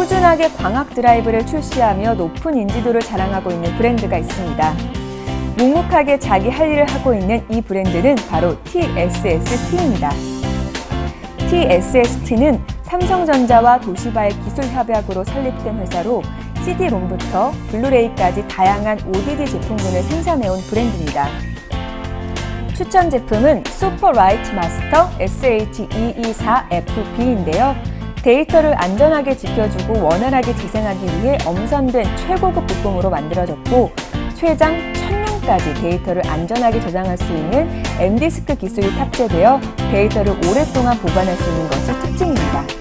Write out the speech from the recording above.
꾸준하게 광학 드라이브를 출시하며 높은 인지도를 자랑하고 있는 브랜드가 있습니다. 묵묵하게 자기 할 일을 하고 있는 이 브랜드는 바로 TSST입니다. TSST는 삼성전자와 도시바의 기술 협약으로 설립된 회사로 CD-롬부터 블루레이까지 다양한 ODD 제품군을 생산해온 브랜드입니다. 추천 제품은 슈퍼 라이트 마스터 SH224FB인데요. 데이터를 안전하게 지켜주고 원활하게 재생하기 위해 엄선된 최고급 부품으로 만들어졌고 최장 1000년까지 데이터를 안전하게 저장할 수 있는 엠디스크 기술이 탑재되어 데이터를 오랫동안 보관할 수 있는 것이 특징입니다.